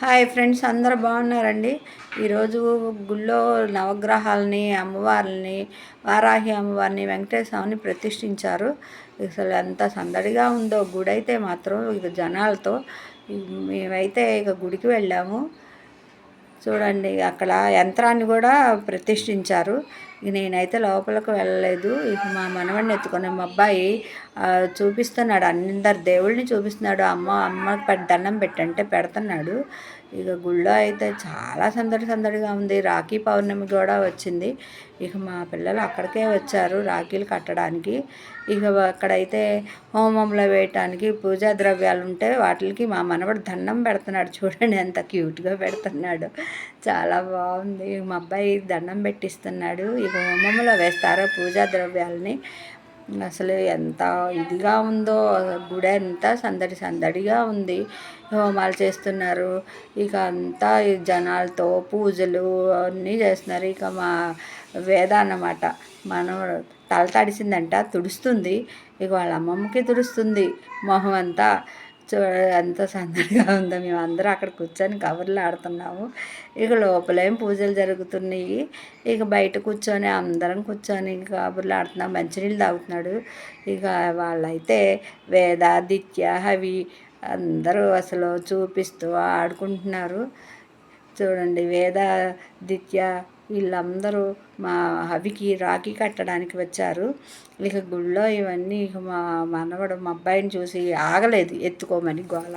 Hi friends అందరూ బాగున్నారండి? ఈరోజు గుళ్ళో నవగ్రహాలని అమ్మవారిని వారాహి అమ్మవారిని వెంకటేశ్వరని ప్రతిష్ఠించారు. అసలు ఎంత సందడిగా ఉందో గుడి అయితే మాత్రం ఇక జనాలతో మేమైతే ఇక గుడికి వెళ్ళాము. చూడండి అక్కడ యంత్రాన్ని కూడా ప్రతిష్ఠించారు. నేనైతే లోపలికి వెళ్ళలేదు. ఇక మా మనవడిని ఎత్తుకొని మా అబ్బాయి చూపిస్తున్నాడు అందరు దేవుళ్ళని చూపిస్తున్నాడు. అమ్మ అమ్మ దండం పెట్టంటే పెడుతున్నాడు. ఇక గుళ్ళో అయితే చాలా సందడి సందడిగా ఉంది. రాఖీ పౌర్ణమి కూడా వచ్చింది. ఇక మా పిల్లలు అక్కడికే వచ్చారు రాఖీలు కట్టడానికి. ఇక అక్కడైతే హోమంలో వేయటానికి పూజా ద్రవ్యాలు ఉంటే వాటికి మా మనవడు దండం పెడుతున్నాడు. చూడండి ఎంత క్యూట్గా పెడుతున్నాడు. చాలా బాగుంది. మా అబ్బాయి దండం పెట్టిస్తున్నాడు. ఇక హోమంలో వేస్తారో పూజా ద్రవ్యాలని. అసలు ఎంత ఇదిగా ఉందో గుడి అంతా సందడి సందడిగా ఉంది. హోమాలు చేస్తున్నారు. ఇక అంతా జనాలతో పూజలు అన్నీ చేస్తున్నారు. ఇక మా వేద అన్నమాట. మనం తల తడిసిందంట తుడుస్తుంది. ఇక వాళ్ళ అమ్మమ్మకి తుడుస్తుంది మొహం అంతా. చూడ ఎంత సందడిగా ఉందో. మేము అందరూ అక్కడ కూర్చొని కబుర్లు ఆడుతున్నాము. ఇక లోపలేం పూజలు జరుగుతున్నాయి. ఇక బయట కూర్చొని అందరం కూర్చొని కబుర్లు ఆడుతున్నాం. మంచినీళ్ళు తాగుతున్నాడు. ఇక వాళ్ళైతే వేద దిత్య హవి అందరూ అసలు చూపిస్తూ ఆడుకుంటున్నారు. చూడండి వేద దిత్య వీళ్ళందరూ మా హవికి రాఖీ కట్టడానికి వచ్చారు. ఇక గుళ్ళో ఇవన్నీ ఇక మా మనవడు మా అబ్బాయిని చూసి ఆగలేదు ఎత్తుకోమని గోల.